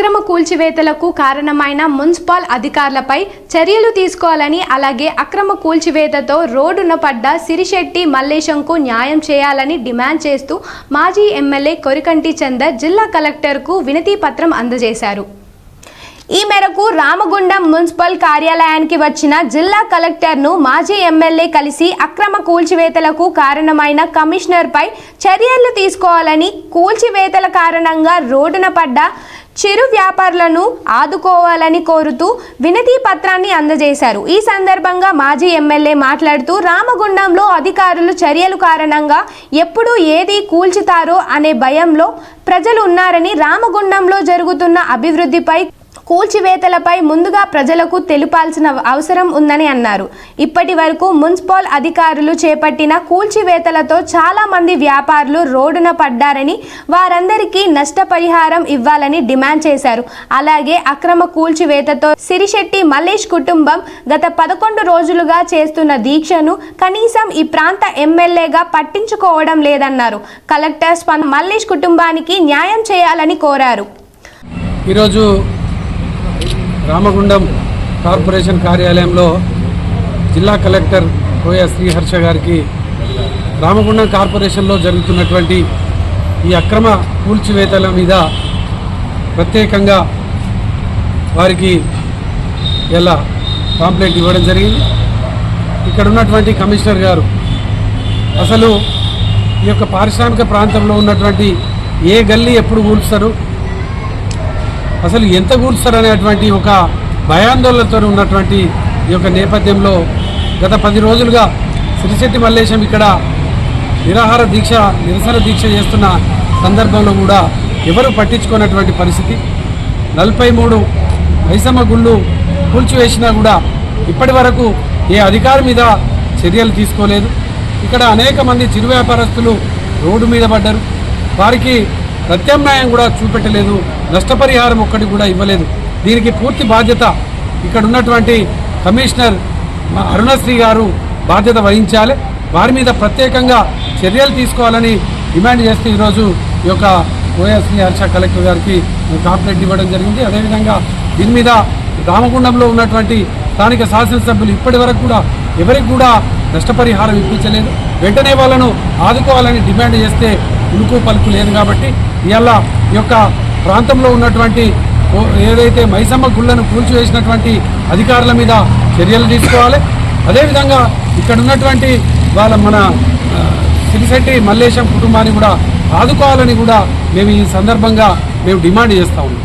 అక్రమ కూల్చివేతలకు కారణమైన మున్సిపల్ అధికారులపై చర్యలు తీసుకోవాలని అలాగే అక్రమ కూల్చివేతతో రోడ్డున పడ్డ సిరిశెట్టి మల్లేశంకు న్యాయం చేయాలని డిమాండ్ చేస్తూ మాజీ ఎమ్మెల్యే కొరికంటి చందర్ జిల్లా కలెక్టర్కు వినతి పత్రం అందజేశారు. ఈ మేరకు రామగుండం మున్సిపల్ కార్యాలయానికి వచ్చిన జిల్లా కలెక్టర్ను మాజీ ఎమ్మెల్యే కలిసి అక్రమ కూల్చివేతలకు కారణమైన కమిషనర్పై చర్యలు తీసుకోవాలని కూల్చివేతల కారణంగా రోడ్డున పడ్డ చిరు వ్యాపారులను ఆదుకోవాలని కోరుతూ వినతి పత్రాన్ని అందజేశారు. ఈ సందర్భంగా మాజీ ఎమ్మెల్యే మాట్లాడుతూ రామగుండంలో అధికారులు చర్యలు కారణంగా ఎప్పుడు ఏది కూల్చుతారో అనే భయంలో ప్రజలు ఉన్నారని రామగుండంలో జరుగుతున్న అభివృద్ధిపై కూల్చివేతలపై ముందుగా ప్రజలకు తెలిపాల్సిన అవసరం ఉందని అన్నారు. ఇప్పటి వరకు మున్సిపల్ అధికారులు చేపట్టిన కూల్చివేతలతో చాలా మంది వ్యాపారులు రోడ్డున పడ్డారని వారందరికీ నష్టపరిహారం ఇవ్వాలని డిమాండ్ చేశారు. అలాగే అక్రమ కూల్చివేతతో సిరిశెట్టి మల్లేష్ కుటుంబం గత పదకొండు రోజులుగా చేస్తున్న దీక్షను కనీసం ఈ ప్రాంత ఎమ్మెల్యేగా పట్టించుకోవడం లేదన్నారు. కలెక్టర్ స్పంద మల్లేష్ కుటుంబానికి న్యాయం చేయాలని కోరారు. ఈరోజు రామగుండం కార్పొరేషన్ కార్యాలయంలో జిల్లా కలెక్టర్ కోయ శ్రీహర్ష గారికి రామగుండం కార్పొరేషన్లో జరుగుతున్నటువంటి ఈ అక్రమ కూల్చివేతల మీద ప్రత్యేకంగా వారికి ఇలా పాంప్లెట్ ఇవ్వడం జరిగింది. ఇక్కడ ఉన్నటువంటి కమిషనర్ గారు అసలు ఈ యొక్క పారిశ్రామిక ప్రాంతంలో ఉన్నటువంటి ఏ గల్లీ ఎప్పుడు కూల్స్తారు అసలు ఎంత కూల్స్తారు అనేటువంటి ఒక భయాందోళనతో ఉన్నటువంటి ఈ యొక్క నేపథ్యంలో గత పది రోజులుగా సిరిశెట్టి మల్లేశం ఇక్కడ నిరాహార దీక్ష నిరసన దీక్ష చేస్తున్న సందర్భంలో కూడా ఎవరు పట్టించుకున్నటువంటి పరిస్థితి. నలభై మూడు వైసమ్మ గుళ్ళు కూల్చివేసినా కూడా ఇప్పటి వరకు ఏ అధికారి మీద చర్యలు తీసుకోలేదు. ఇక్కడ అనేక మంది చిరు వ్యాపారస్తులు రోడ్డు మీద పడ్డారు. వారికి ప్రత్యామ్నాయం కూడా చూపెట్టలేదు నష్టపరిహారం ఒక్కటి కూడా ఇవ్వలేదు. దీనికి పూర్తి బాధ్యత ఇక్కడ ఉన్నటువంటి కమిషనర్ మా అరుణశ్రీ గారు బాధ్యత వహించాలి. వారి మీద ప్రత్యేకంగా చర్యలు తీసుకోవాలని డిమాండ్ చేస్తూ ఈరోజు ఈ యొక్క ఓఎస్ని హర్ష కలెక్టర్ గారికి కాంప్లైంట్ ఇవ్వడం జరిగింది. అదేవిధంగా దీని మీద రామగుండంలో ఉన్నటువంటి స్థానిక శాసనసభ్యులు ఇప్పటి వరకు కూడా ఎవరికి కూడా నష్టపరిహారం ఇప్పించలేదు. వెంటనే వాళ్ళను ఆదుకోవాలని డిమాండ్ చేస్తే ఉలుకు పలుకు లేదు కాబట్టి ఇవాళ ఈ యొక్క ప్రాంతంలో ఉన్నటువంటి ఓ- ఏదైతే మైసమ్మ గుళ్ళను కూల్చివేసినటువంటి అధికారుల మీద చర్యలు తీసుకోవాలి. అదేవిధంగా ఇక్కడ ఉన్నటువంటి వాళ్ళ మన సిరిశెట్టి మల్లేశం కుటుంబాన్ని కూడా ఆదుకోవాలని కూడా మేము ఈ సందర్భంగా మేము డిమాండ్ చేస్తూ ఉన్నాం.